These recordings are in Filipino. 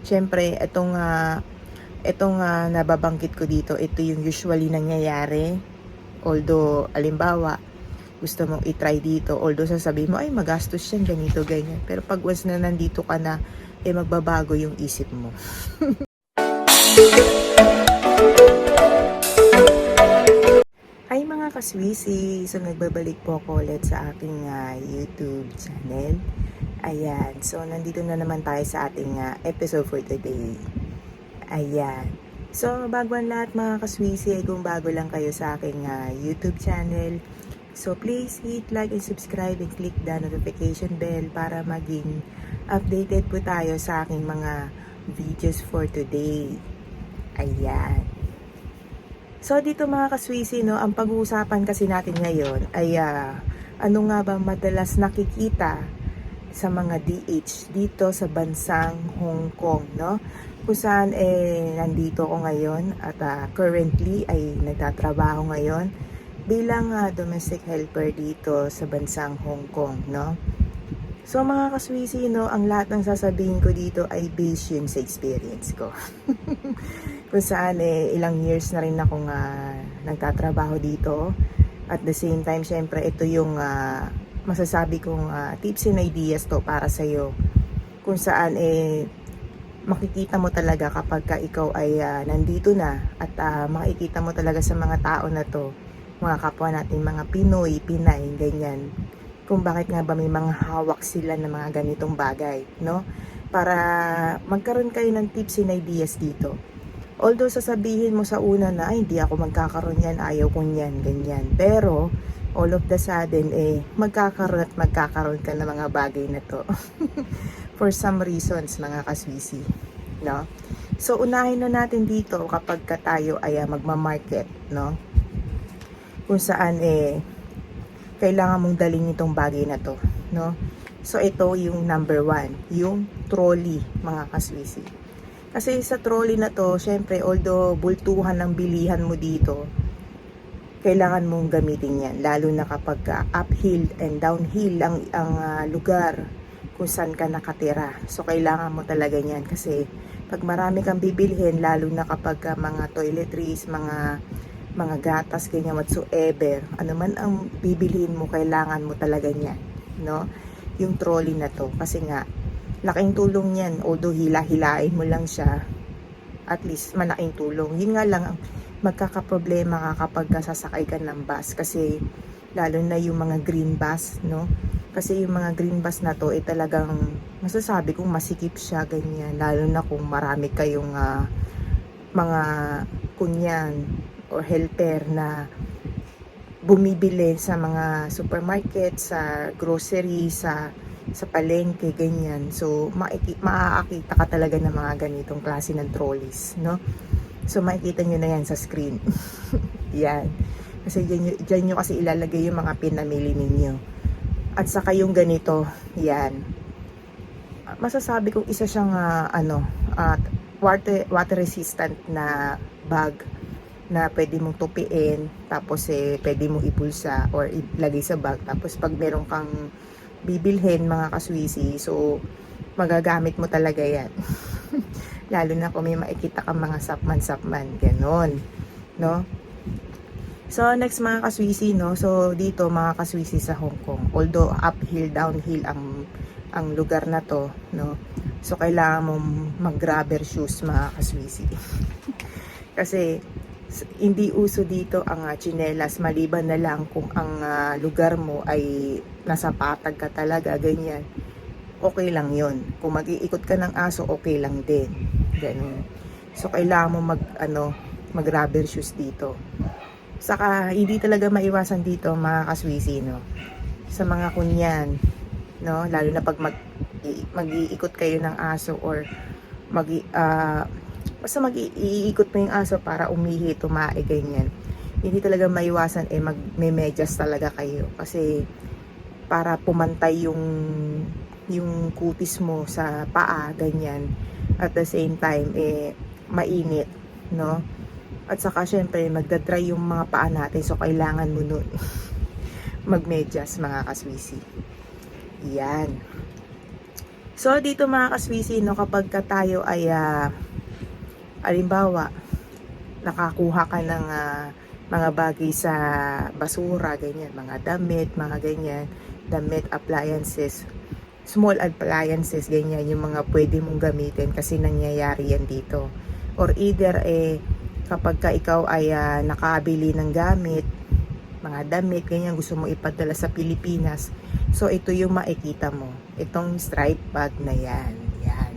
Syempre, itong, ah, itong ah, nababanggit ko dito, ito yung usually nangyayari. Although, alimbawa, gusto mong itry dito. Although sasabihin mo, ay magastos yan, ganito, ganyan. Pero pag once na nandito ka na, eh magbabago yung isip mo. Hi mga kaswisi! So nagbabalik po ako ulit sa aking ah, YouTube channel. Ayan, so nandito na naman tayo sa ating ah, episode for today. Ayan. So bago ang lahat mga kaswisi, kung bago lang kayo sa aking ah, YouTube channel, so please hit like and subscribe and click the notification bell para maging updated po tayo sa aking mga videos for today. Ayan. So dito mga kaswisi, no, ang pag-uusapan kasi natin ngayon ay ah, ano nga ba madalas nakikita sa mga DH dito sa bansang Hong Kong, no? Kung eh nandito ako ngayon at ah, currently ay nagtatrabaho ngayon bilang ah, domestic helper dito sa bansang Hong Kong, no? So mga kaswisi, no, ang lahat ng sasabihin ko dito ay based yun sa experience ko. kung saan eh, ilang years na rin akong ah, nagtatrabaho dito. At the same time, syempre, ito yung ah, masasabi kong ah, tips and ideas to para sa'yo. Kung saan eh, makikita mo talaga kapag ka ikaw ay ah, nandito na at ah, makikita mo talaga sa mga tao na to, mga kapwa natin, mga Pinoy, Pinay, ganyan. Kung bakit nga ba may mga hawak sila ng mga ganitong bagay, no? Para magkaroon kayo ng tips and ideas dito. Although sasabihin mo sa una na, ay, hindi ako magkakaroon yan, ayaw kong yan, ganyan. Pero, all of the sudden, eh, magkakaroon at magkakaroon ka ng mga bagay na to. For some reasons, mga kaswisi. No? So, unahin na natin dito kapag ka tayo ay ah, magmamarket, no? Kung saan, eh, kailangan mong dalhin itong bagay na to, no? So, ito yung number one, yung trolley, mga kaswisi. Kasi sa trolley na to, syempre, although bultuhan ng bilihan mo dito, kailangan mong gamitin yan. Lalo na kapag ah, uphill and downhill ang, ang ah, lugar kung saan ka nakatira. So, kailangan mo talaga yan kasi pag marami kang bibilhin, lalo na kapag ah, mga toiletries, mga mga gatas, ganyan, whatsoever, ano man ang bibilhin mo, kailangan mo talaga yan, no? Yung trolley na to. Kasi nga, laking tulong yan. Although hila-hilain mo lang siya, at least malaking tulong. Yun nga lang, ang magkakaproblema ka kapag sasakay ka ng bus. Kasi, lalo na yung mga green bus, no? Kasi yung mga green bus na to, eh talagang, masasabi kong masikip siya, ganyan. Lalo na kung marami kayong ah, mga kunyan or helper na bumibili sa mga supermarket, sa grocery, sa sa palengke, ganyan. So, maiki, maaakita ka talaga ng mga ganitong klase ng trolleys, no? So, makikita nyo na yan sa screen. yan. Kasi dyan, dyan nyo kasi ilalagay yung mga pinamili ninyo. At saka yung ganito, yan. Masasabi kong isa siyang, ah, ano, at water, water resistant na bag na pwede mong tupiin tapos eh pwede mong ipulsa or ilagay sa bag tapos pag meron kang bibilhin mga kaswisi so magagamit mo talaga yan lalo na kung may makikita kang mga sapman-sapman ganon no? So next mga kaswisi no? So dito mga kaswisi sa Hong Kong. Although uphill downhill ang ang lugar na to no? So kailangan mong mag rubber shoes mga kaswisi. Kasi hindi uso dito ang uh, chinelas maliban na lang kung ang ah, lugar mo ay nasa patag ka talaga ganyan okay lang yon kung mag-iikot ka ng aso okay lang din. Ganun. So kailangan mo mag ano mag rubber shoes dito. Saka hindi talaga maiwasan dito mga kaswisi no? Sa mga kunyan no? Lalo na pag mag mag-iikot kayo ng aso or mag ah, basta mag-iikot mo yung aso para umihi, tumae, ganyan. Hindi talaga maiwasan eh mag may medyas talaga kayo. Kasi para pumantay yung yung kutis mo sa paa, ganyan. At the same time, eh, mainit, no? At saka, syempre, magdadry yung mga paa natin, so kailangan mo nun magmedyas, mga kaswisi. Yan. So, dito mga kaswisi, no, kapag ka tayo ay, ah, alimbawa, nakakuha ka ng ah, mga bagay sa basura, ganyan, mga damit, mga ganyan, damit, appliances, small appliances, ganyan, yung mga pwede mong gamitin kasi nangyayari yan dito. Or either, eh, kapag ka ikaw ay ah, nakabili ng gamit, mga damit, ganyan, gusto mo ipadala sa Pilipinas, so ito yung makikita mo. Itong stripe bag na yan. Yan.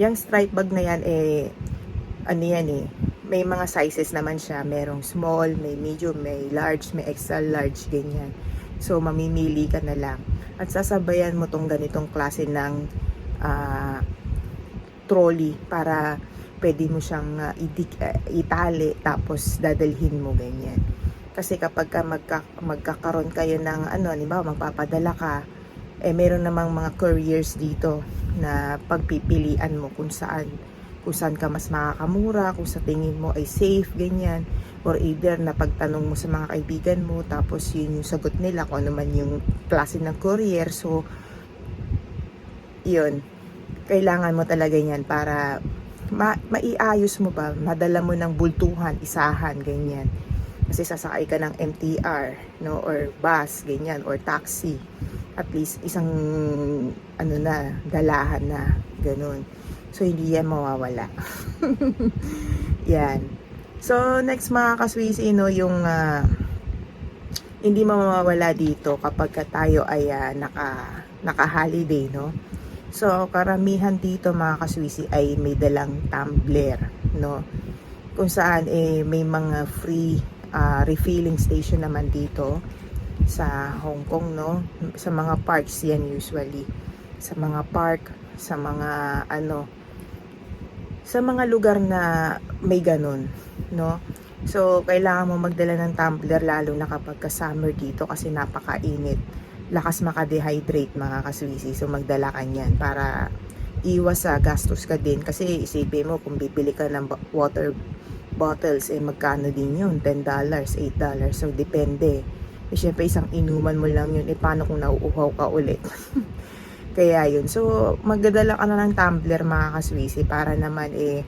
Yung stripe bag na yan, eh, ano yan eh, may mga sizes naman siya. Merong small, may medium, may large, may extra large, ganyan. So, mamimili ka na lang. At sasabayan mo tong ganitong klase ng ah, trolley para pwede mo siyang ah, idik- ah, itali tapos dadalhin mo ganyan. Kasi kapag ka magka, magkakaroon kayo ng ano, halimbawa magpapadala ka, eh meron namang mga couriers dito na pagpipilian mo kung saan kung saan ka mas makakamura, kung sa tingin mo ay safe, ganyan. Or either na pagtanong mo sa mga kaibigan mo, tapos yun yung sagot nila kung ano man yung klase ng courier. So, yun. Kailangan mo talaga yan para ma maiayos mo ba, madala mo ng bultuhan, isahan, ganyan. Kasi sasakay ka ng MTR, no, or bus, ganyan, or taxi. At least isang ano na, dalahan na, ganun. So hindi yan mawawala. yan. So next mga kaswisi, no, yung ah, hindi mawawala dito kapag ka tayo ay ah, naka naka-holiday, no? So, karamihan dito mga kaswisi ay may dalang tumbler, no? Kung saan eh may mga free ah, refilling station naman dito sa Hong Kong, no? Sa mga parks yan usually. Sa mga park, sa mga ano, sa mga lugar na may ganun, no? So, kailangan mo magdala ng tumbler lalo na kapag ka summer dito kasi napakainit lakas makadehydrate mga kaswisi. So magdala ka niyan para iwas sa gastos ka din. Kasi isipin mo kung bibili ka ng water bottles, eh magkano din yun? $10, $8. So depende. Eh syempre isang inuman mo lang yun. Eh paano kung nauuhaw ka ulit? Kaya yun. So magdadala ka na ng tumbler mga kaswisi para naman eh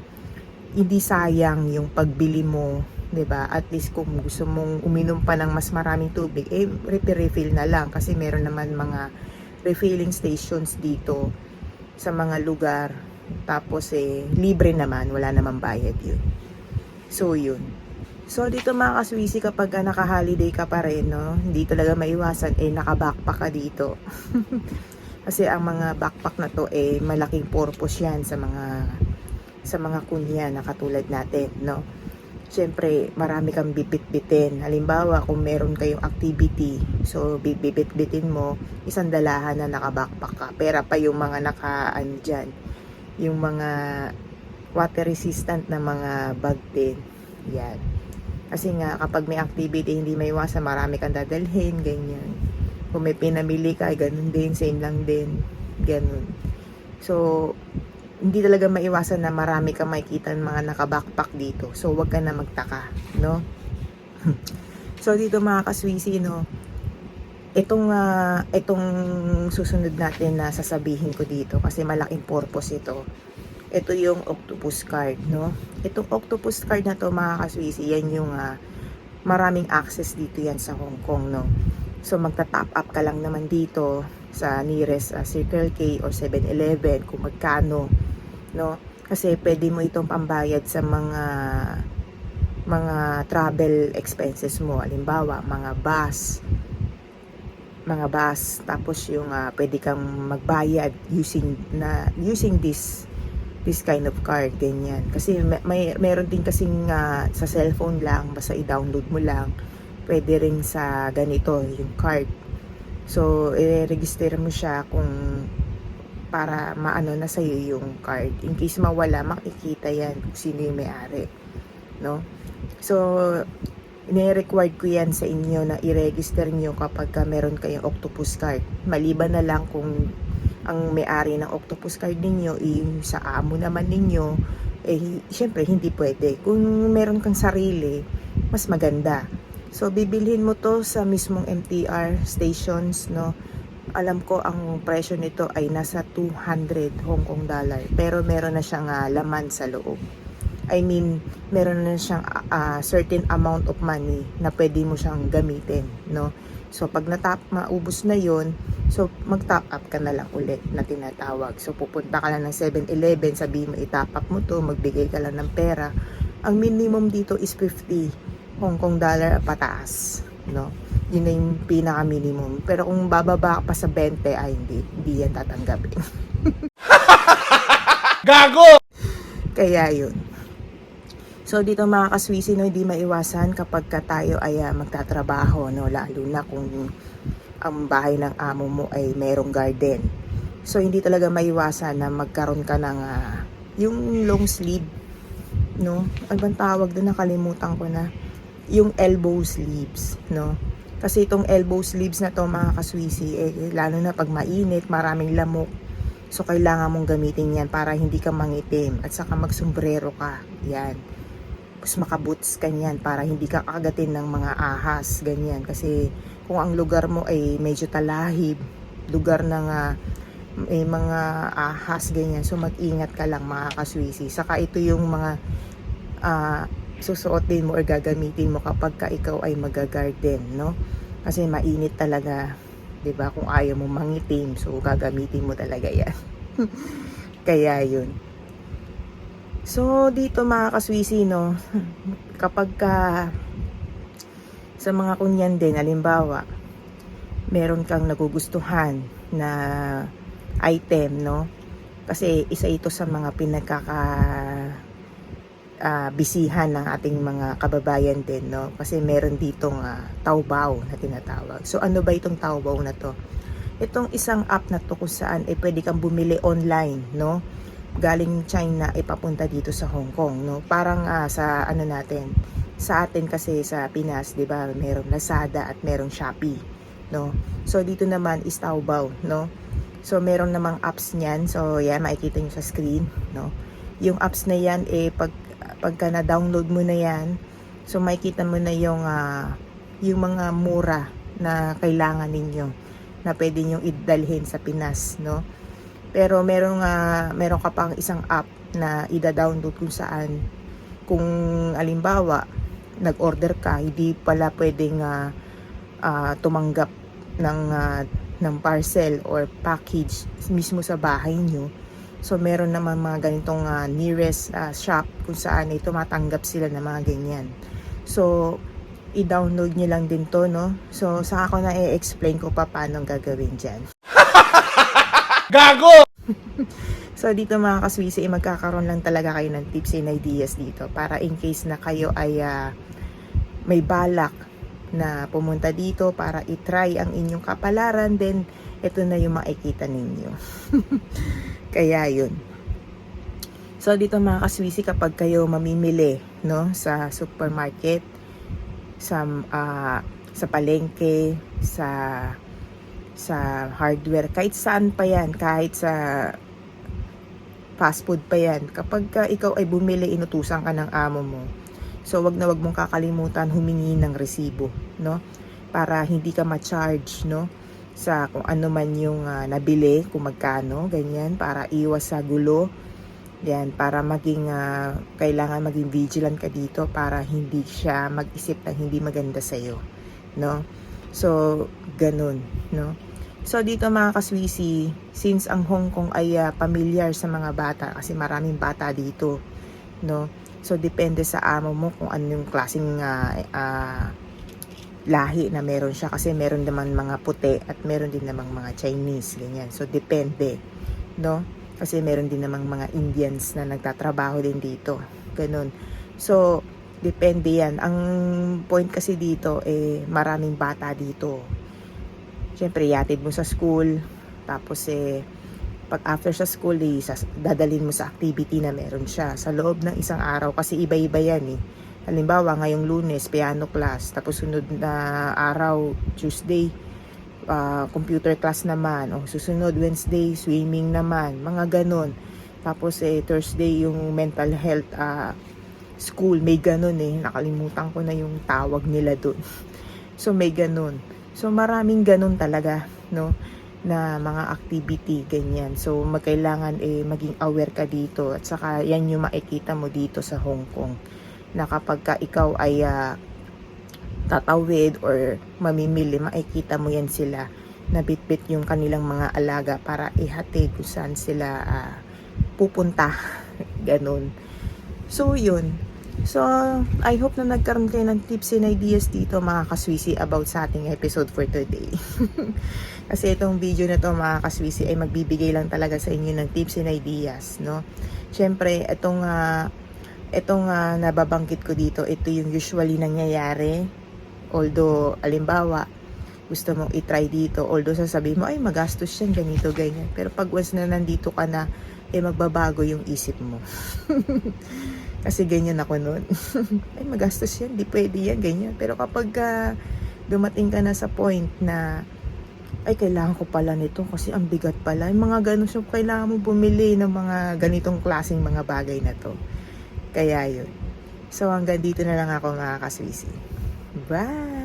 hindi sayang yung pagbili mo 'di ba? At least kung gusto mong uminom pa ng mas maraming tubig, eh refill na lang kasi meron naman mga refilling stations dito sa mga lugar. Tapos eh libre naman, wala namang bayad 'yun. So 'yun. So dito mga kaswisi kapag ah, naka-holiday ka pa rin, no, hindi talaga maiwasan eh naka-backpack ka dito. kasi ang mga backpack na to eh malaking purpose 'yan sa mga sa mga kunya na katulad natin, no? Siyempre, marami kang bibit-bitin. Halimbawa, kung meron kayong activity, so bibit-bitin mo, isang dalahan na naka-backpack ka. Pera pa yung mga naka, ano dyan, yung mga water resistant na mga bag din. Yan. Kasi nga, kapag may activity, hindi may iwasan, marami kang dadalhin, ganyan. Kung may pinamili ka, ganun din, same lang din. Ganun. So, hindi talaga maiwasan na marami kang makikita ng mga naka-backpack dito. So, wag ka na magtaka, no? so, dito mga kaswisi, no? Itong, ah, itong susunod natin na sasabihin ko dito kasi malaking purpose ito. Ito yung octopus card, no? Itong octopus card na to mga kaswisi, yan yung ah, maraming access dito yan sa Hong Kong, no? So, magta-top up ka lang naman dito sa nearest ah, Circle K or 7-Eleven kung magkano no? Kasi pwede mo itong pambayad sa mga mga travel expenses mo. Halimbawa mga bus. Mga bus. Tapos yung ah, pwede kang magbayad using na using this this kind of card ganyan. Kasi may, meron din kasing ah, sa cellphone lang basta i-download mo lang pwede rin sa ganito yung card. So, i-register mo siya kung para maano na sa'yo yung card. In case mawala, makikita yan kung sino yung may-ari. No? So, ini-required ko yan sa inyo na i-register nyo kapag ka meron kayong octopus card. Maliban na lang kung ang may-ari ng octopus card ninyo, yung sa amo naman ninyo, eh, syempre, hindi pwede. Kung meron kang sarili, mas maganda. So, bibilhin mo to sa mismong MTR stations, no? Alam ko ang presyo nito ay nasa 200 Hong Kong dollar. Pero meron na siyang ah, laman sa loob. I mean, meron na siyang ah, certain amount of money na pwede mo siyang gamitin, no? So, pag natap, maubos na yon so, mag-top up ka na lang ulit na tinatawag. So, pupunta ka lang ng 7-Eleven, sabihin mo, itap up mo to, magbigay ka lang ng pera. Ang minimum dito is 50 Hong Kong dollar pataas, no? Yun na yung pinaka-minimum. Pero kung bababa pa sa 20, ay hindi, hindi yan tatanggapin. Gago! Kaya yun. So dito mga kaswisi no, hindi maiwasan kapag ka tayo ay ah, magtatrabaho no, lalo na kung ang bahay ng amo mo ay merong garden. So hindi talaga maiwasan na magkaroon ka ng ah, yung long sleeve no. Ano bang tawag doon nakalimutan ko na yung elbow sleeves no. Kasi itong elbow sleeves na to mga kaswisi eh, lalo na pag mainit, maraming lamok. So kailangan mong gamitin yan para hindi ka mangitim at saka magsombrero ka. Yan tapos makaboots ka niyan para hindi ka kagatin ng mga ahas, ganyan. Kasi kung ang lugar mo ay medyo talahib, lugar ng ah, may mga ahas, ganyan. So mag-ingat ka lang mga kaswisi. Saka ito yung mga ah, susuotin mo or gagamitin mo kapag ka ikaw ay magagarden, no? Kasi mainit talaga, 'di ba? Kung ayaw mo mangitim, so gagamitin mo talaga 'yan. Kaya 'yun. So, dito mga kaswisi, no, kapag ka sa mga kunyan din, halimbawa, meron kang nagugustuhan na item, no, kasi isa ito sa mga pinagkaka ah, bisihan ng ating mga kababayan din, no, kasi meron ditong uh, taubaw na tinatawag. So, ano ba itong taubaw na to? Itong isang app na to kung saan eh, pwede kang bumili online, no, galing China ipapunta dito sa Hong Kong no? Parang ah, sa ano natin sa atin kasi sa Pinas 'di ba? Merong Lazada at merong Shopee no? So dito naman is Taobao no? So meron namang apps niyan. So yan makikita niyo sa screen no? Yung apps na yan eh pag pagka na download mo na yan so makikita mo na yung ah, yung mga mura na kailangan ninyo na pwede niyo idalhin sa Pinas no pero meron nga meron ka pang isang app na ida-download kung saan kung alimbawa nag-order ka, hindi pala pwedeng ah, ah, tumanggap ng ah, ng parcel or package mismo sa bahay nyo. So meron naman mga ganitong ah, nearest ah, shop kung saan ay tumatanggap sila ng mga ganyan. So i-download nyo lang din to, no? So saka ko na i-explain ko pa paano gagawin dyan. Gago! So dito mga kaswisi, eh, magkakaroon lang talaga kayo ng tips and ideas dito para in case na kayo ay ah, may balak na pumunta dito para itry ang inyong kapalaran, then ito na yung makikita ninyo. Kaya yun. So dito mga kaswisi, kapag kayo mamimili no, sa supermarket, sa, ah, sa palengke, sa sa hardware, kahit saan pa yan, kahit sa fast food pa yan. Kapag ka ikaw ay bumili, inutusan ka ng amo mo. So, wag na wag mong kakalimutan humingi ng resibo, no? Para hindi ka ma-charge, no? Sa kung ano man yung ah, nabili, kung magkano, ganyan, para iwas sa gulo. Yan, para maging, ah, kailangan maging vigilant ka dito para hindi siya mag-isip ng hindi maganda sa'yo, no? So, ganun, no? So dito mga kaswisi, since ang Hong Kong ay uh, familiar sa mga bata kasi maraming bata dito, no? So depende sa amo mo kung ano yung klaseng uh, uh, lahi na meron siya kasi meron naman mga puti at meron din namang mga Chinese, ganyan. So depende, no? Kasi meron din namang mga Indians na nagtatrabaho din dito. Ganun. So depende yan. Ang point kasi dito eh maraming bata dito syempre yatid mo sa school tapos eh pag after sa school eh, dadalhin mo sa activity na meron siya sa loob ng isang araw kasi iba-iba yan eh halimbawa ngayong lunes piano class tapos sunod na araw Tuesday uh, computer class naman o susunod Wednesday swimming naman mga ganon tapos eh Thursday yung mental health uh, school may ganon eh nakalimutan ko na yung tawag nila doon so may ganon So maraming ganun talaga, no? na mga activity, ganyan. So, magkailangan eh, maging aware ka dito. At saka, yan yung makikita mo dito sa Hong Kong. Na kapag ka ikaw ay ah, tatawid or mamimili, makikita mo yan sila na bitbit yung kanilang mga alaga para ihatid kung saan sila ah, pupunta. Ganon. So, yun. So, I hope na nagkaroon kayo ng tips and ideas dito mga kaswisi about sa ating episode for today. Kasi itong video na to mga kaswisi ay magbibigay lang talaga sa inyo ng tips and ideas, no? Siyempre, itong ah, itong ah, nababanggit ko dito, ito yung usually nangyayari. Although, alimbawa, gusto mong itry dito, although sasabihin mo, ay magastos yan, ganito, ganyan. Pero pag once na nandito ka na, eh magbabago yung isip mo. Kasi ganyan ako noon. ay magastos yan, di pwede yan, ganyan. Pero kapag ah, dumating ka na sa point na ay kailangan ko pala nito kasi ang bigat pala. Yung mga ganun, so kailangan mo bumili ng mga ganitong klaseng mga bagay na to. Kaya yun. So hanggang dito na lang ako mga kaswisi. Bye!